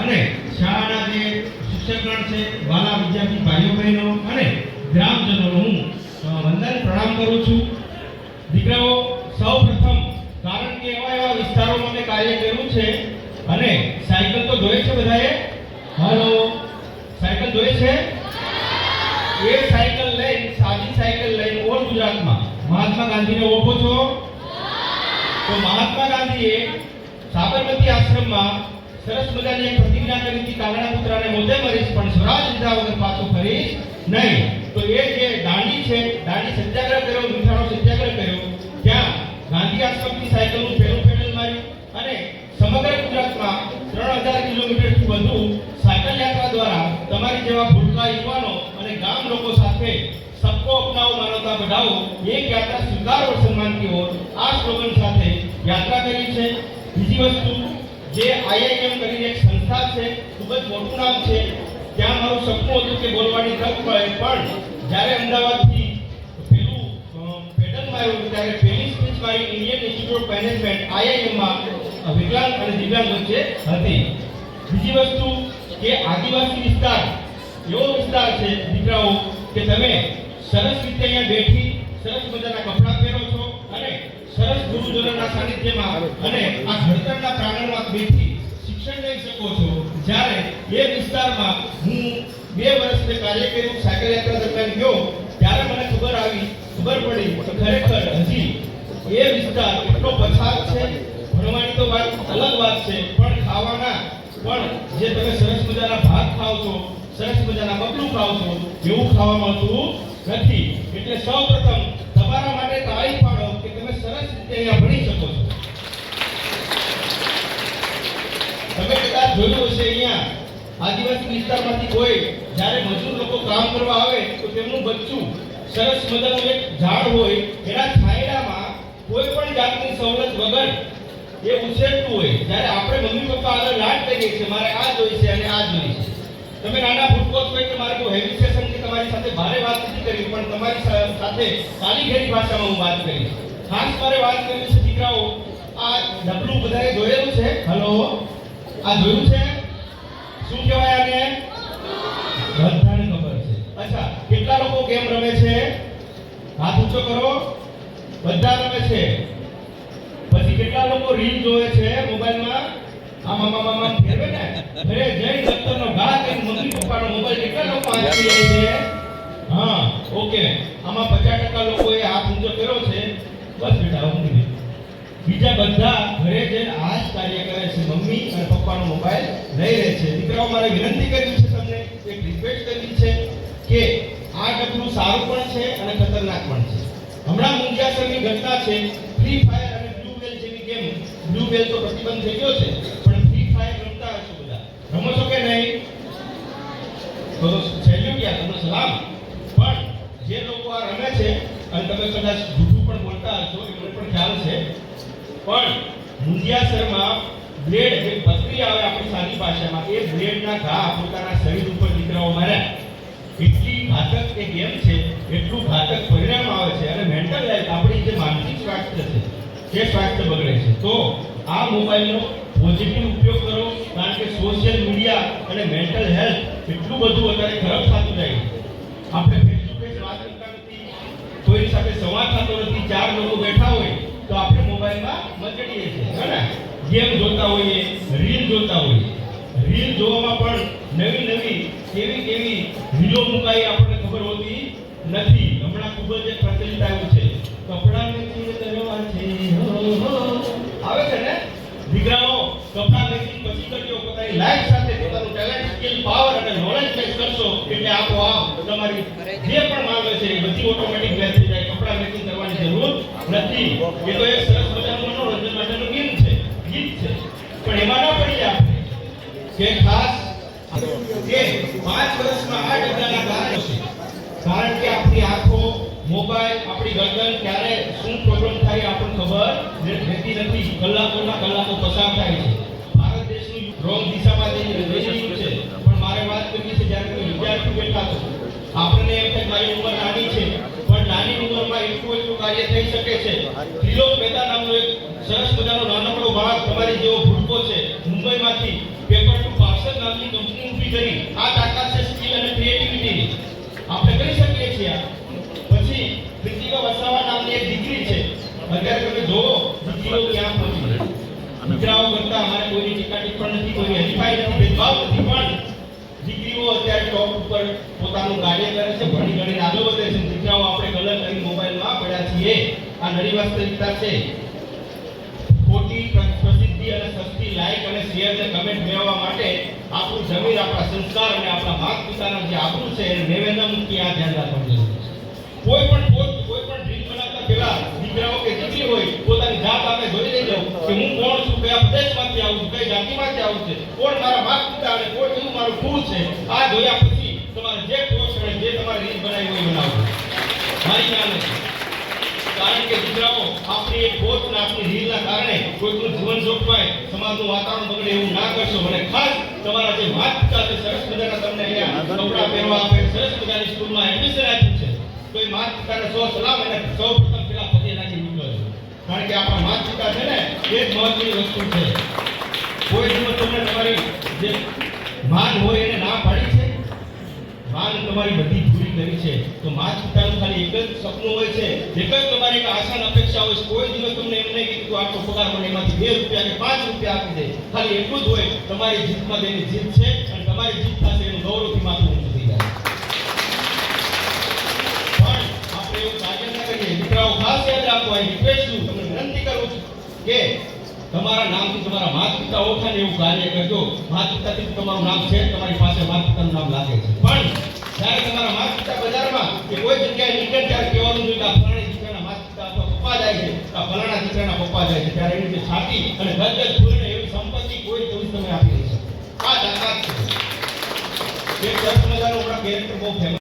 અને મારી જે શિક્ષકગણ વાલા વિદ્યાર્થી ભાઈઓ બહેનો અને ગ્રામજનોનો હું વંદન પ્રણામ કરું છું. દીકરાઓ સૌ કાર્ય કર્યું છે અને સાયકલ તો જોઈએ છે બધાએ? હલો. સાયકલ જોઈએ છે? એ સાયકલ લઈને સાદી સાયકલ લઈને ઓલ ગુજરાતમાં. મહાત્મા ગાંધીને ઓળખો છો? તો મહાત્મા ગાંધીએ સાબરમતી આશ્રમમાં સરસ મજાની એક પ્રતિજ્ઞા કરી હતી કાગડા પુત્રાને મોઢે મરીશ, પણ સ્વરાજ લીધા વગર પાછો ફરીશ નહીં. તો એ જે દાંડી છે, દાંડી સત્યાગ્રહ કર્યો મીઠાનો સત્યાગ્રહ કર્યો ત્યાં ગાંધી આશ્રમથી સાયકલનું પહેલું પેડલ માર્યું અને સમગ્ર ગુજરાતમાં ત્રણ હજાર કિલોમીટરથી વધુ સાયકલ યાત્રા દ્વારા તમારી જેવા ભૂલકા યુવાનો અને ગામ લોકો સાથે સબકો અપનાવો, માનવતા બઢાઓ એક યાત્રા સ્વીકારો સન્માનથી હો આ સ્લોગન સાથે યાત્રા કરી છે. બીજી વસ્તુ, જે આઈઆઈએમ કરીને એક સંસ્થા છે, ખૂબ જ મોટું નામ છે. ત્યાં મારું સપનું હતું કે બોલવાની તક મળે, પણ જ્યારે અમદાવાદથી પેલું પેટર્ન આવ્યું ત્યારે પેલી સ્પીચ મારી ઇન્ડિયન ઇન્સ્ટિટ્યૂટ મેનેજમેન્ટ આઈઆઈએમમાં વિકલાંગ અને દિવ્યાંગ વચ્ચે હતી. બીજી વસ્તુ, કે આદિવાસી વિસ્તાર એવો વિસ્તાર છે, દીકરાઓ, કે તમે સરસ રીતે અહીંયા બેઠી સરસ મજાના કપડાં પહેરો છો અને સરસ ગુરુજનોના સાનિધ્યમાં અને આ ઘડતરના પ્રાંગણમાં બેઠી શિક્ષણ લઈ શકો છો. જ્યારે એ વિસ્તારમાં હું બે વર્ષ મેં કાર્ય કર્યું, સાયકલ યાત્રા દરમિયાન ગયો, ત્યારે મને ખબર આવી, ખબર પડી ખરેખર હજી એ વિસ્તાર એટલો પછાત છે. ભણવાની તો વાત અલગ વાત છે, પણ ખાવાના, પણ જે તમે સરસ મજાના સરસ મજાના બબલું ખાવ છો. એવું ખાવા મળતું નથી. એટલે સૌપ્રથમ તમારા માટે તાળી પાડો કે તમે સરસ રીતે અહીંયા ભણી શકો છો. તમે કદાચ જોયું હશે અહીંયા, આદિવાસી વિસ્તારમાંથી કોઈ, જ્યારે મજૂર લોકો કામ કરવા આવે તો તેમનું બચ્ચું સરસ મજાનું એક ઝાડ હોય, એના છાંયડામાં કોઈ પણ જાતની સવલત વગર એ ઉછેરતું હોય. જ્યારે આપણે મમ્મી પપ્પા આગળ લાડ કરીએ છીએ, મારે આ જોઈશે અને આ જોઈ છે તમે નાના ભૂટકો છો એટલે મારે કોઈ હેવી સેશન કે તમારી સાથે ભારે વાત નથી કરી, પણ તમારી સાથે કાલીઘેરી ભાષામાં હું વાત કરીશ ખાસ મારે વાત કરવી છે, દીકરાઓ, આ ડબલું બધાએ જોયેલું છે? હલો આ જોયું છે? શું કહેવાય આને? બધાને ખબર છે. અચ્છા, કેટલા લોકો ગેમ રમે છે? હાથ ઊંચો કરો. બધા રમે છે. પછી કેટલા લોકો રીલ જોવે છે મોબાઈલમાં આમ આમ આમ આમ ફેરવે ને ઘરે જઈ દફતરનો ઘા કે મમ્મી પપ્પાનો મોબાઈલ કેટલા લોકો હાથમાં લે છે. હા, ઓકે. આમાં પચાસ ટકા લોકોએ હાથ ઊંચો કર્યો છે. બસ બેટા ઊંઘી બીજા બધા ઘરે જઈને આ જ કાર્ય કરે છે, મમ્મી અને પપ્પાનો મોબાઈલ લઈ રહે છે. દીકરાઓ, મારે વિનંતી કરવી છે તમને, એક રિક્વેસ્ટ કરવી છે કે આ ડબલું સારું પણ છે અને ખતરનાક પણ છે. હમણાં મુંજિયાસરની ઘટના છે. ફ્રી ફાયર અને બ્લુ વેલ જેવી ગેમ બ્લુ વેલ તો પ્રતિબંધ થઈ ગયો છે, પણ ફ્રી ફાયર રમતા હશો બધા. રમો છો કે નહીં? તો સેલ્યુટ તમને સલામ. પણ જે લોકો આ રમે છે, અને તમે કદાચ જૂઠું પણ બોલતા હશો એ પણ ખ્યાલ છે. પણ મુંજિયાસરમાં બ્લેડ, જે પતરી આવે આપણી સારી ભાષામાં, એ બ્લેડના ઘા પોતાના શરીર ઉપર દીકરાઓ માર્યા. એટલી ઘાતક એ ગેમ છે, એટલું ઘાતક પરિણામ આવે છે, અને મેન્ટલ હેલ્થ આપણી જે માનસિક સ્વાસ્થ્ય છે, એ સ્વાસ્થ્ય બગડે છે. તો આ મોબાઈલનો પોઝિટિવ ઉપયોગ કરો, કારણ કે સોશિયલ મીડિયા અને મેન્ટલ હેલ્થ એટલું બધું અત્યારે ખરાબ થતું જાય. આપણે ફેસ ટુ ફેસ વાત કરતા નથી. કોઈની સાથે સંવાદ થતો નથી, ચાર લોકો બેઠા હોય, તો આપણે મોબાઈલમાં મચડીએ છીએ. હે ગેમ જોતા હોઈએ, રીલ જોતા હોઈએ. રીલ જોવામાં પણ નવી નવી કેવી કેવી રીલો મુકાઈ આપણને ખબર હોતી નથી. હમણાં ખૂબ જ પ્રચલિત આવ્યું છે. કપડાને મેચિંગ કરવા છે. આવે છે ને? દીકરાઓ કપડા લઈને પછી કર્યો પોતાની લાઈફ સાથે પોતાનું ટેલેન્ટ સ્કિલ પાવર કરશો, એટલે આપોઆપ તમારી જે પણ માંગે છે બધી ઓટોમેટિક મેચ જાય. કપડા મેચિંગ કરવાની જરૂર નથી. એ તો એક સરસ મજાનું મનોરંજન માટેનું ગીત છે ગીત છે. પણ એમાં ના પડી આપણે કે ખાસ કે પાંચ વર્ષમાં આ ડબ્બાના કારણો છે. કારણ કે આપણી આંખો, મોબાઈલ, આપણી ગરદન ક્યારે શું પ્રોબ્લેમ થાય આપણને ખબર રહે- રહેતી નથી. કલાકોના કલાકો પસાર થાય છે. ભારત દેશનું રોંગ દિશામાં જઈ જઈ છે. ત્રિલોક મહેતા નામનો એક સરસ મજાનો નાનકડો બાળક તમારી જેવો ભૂલકો છે. મુંબઈમાંથી પેપર ટુ પાર્સલ નામની કંપની ઊભી કરી. આ તાકાત છે સ્કિલ અને ક્રિએટિવિટીની આપણે કરી શકીએ છીએ પછી કૃતિકા વસાવા નામની એક દીકરી છે. અત્યારે તમે જોવો, દીકરીઓ ક્યાં પહોંચી. દીકરાઓ કરતા અમારે કોઈની ટીકા ટિપ્પણ નથી કોઈની હરીફાઈ નથી, ભેદભાવ નથી. પણ દીકરીઓ અત્યારે ટોપ ઉપર પોતાનું કાર્ય કરે છે ભણી ગણીને આગળ વધે છે દીકરાઓ આપણે કલર કરી મોબાઈલમાં પડ્યા છીએ આ વાસ્તવિકતા છે. ખોટી પ્રસિદ્ધિ અને સસ્તી લાઈક અને શેર ને કમેન્ટ મેળવવા માટે આપણું જમીન, આપણા સંસ્કાર અને આપણા માત પિતાના જે આબરૂ છે, એને ન મૂકી આ ધ્યાન રાખવાનું જરૂર છે. કોઈ પણ કોઈ પણ ડ્રીમ બનાવતા પહેલા દીકરાઓ કે દીકરી હોય, પોતાની જાત આપણે જોઈ લેજો કે હું કોણ છું, કયા પ્રદેશમાંથી આવું છું, કઈ જાતિમાંથી આવું છે, કોણ મારા માત પિતા અને કોણ કેવું મારું કુળ છે, આ જોયા પછી તમારે જે કોષ અને જે તમારે રીત બનાવી હોય એ મારી નથી. કારણ કે દીકરાઓ આપણી એક ખોટ અને આપણી રીલના કારણે કોઈનું જીવન જોખમાય સમાજનું વાતાવરણ બગડે એવું ના કરશો. મને ખાસ તમારા જે માતા છે, સરસ મજાના તમને અહીંયા કપડાં પહેરવા આપે, સરસ મજાની સ્કૂલમાં એડમિશન આપ્યું છે. તો એ માતાને પિતાને સલામ અને સૌ પ્રથમ પેલા પગે નાખી નીકળો છો. કારણ કે આપણા માતા છે ને, એ જ મહત્વની વસ્તુ છે. કોઈ દિવસ તમને તમારી જે માન હોય એને ના પાડી છે? માન તમારી બધી કરી છે. તો મા પિતાનું ખાલી એક જ સપનું હોય છે. એક જ તમારી આસાન અપેક્ષા હોય કોઈ દિવસ તમને એમ નહીં કીધું આટલો પગાર મને એમાંથી બે રૂપિયા કે પાંચ રૂપિયા આપી દે. ખાલી એટલું જ હોય, તમારી જીતમાં તેની જીત છે અને તમારી જીત થશે એનું ગૌરવથી માથું ઊંચું થઈ જાય. પણ આપણે એવું કાર્ય કરીએ. દીકરાઓ ખાસ યાદ રાખો, આ રિક્વેસ્ટ છું તમને વિનંતી કરું છું કે તમારા નામથી તમારા માતા પિતા ઓળખાને એવું કાર્ય કરજો. માતા પિતાથી તમારું નામ છે, તમારી પાસે માતા પિતાનું નામ લાગે છે. પણ જ્યારે તમારા માતા બજારમાં કે કોઈ જગ્યાએ રિટર્ન ચાર્જ કહેવાનું જોઈએ કે ફલાણી દીકરાના માતા અથવા પપ્પા જાય છે. આ ફલાણા દીકરાના પપ્પા જાય છે. ત્યારે એની જે છાતી અને ગદગદ પૂરીને એવી સંપત્તિ કોઈ દિવસ તમે આપી શકો આ તાકાત છે. એક દસ મજાનું આપણા કેરેક્ટર બહુ ફેમસ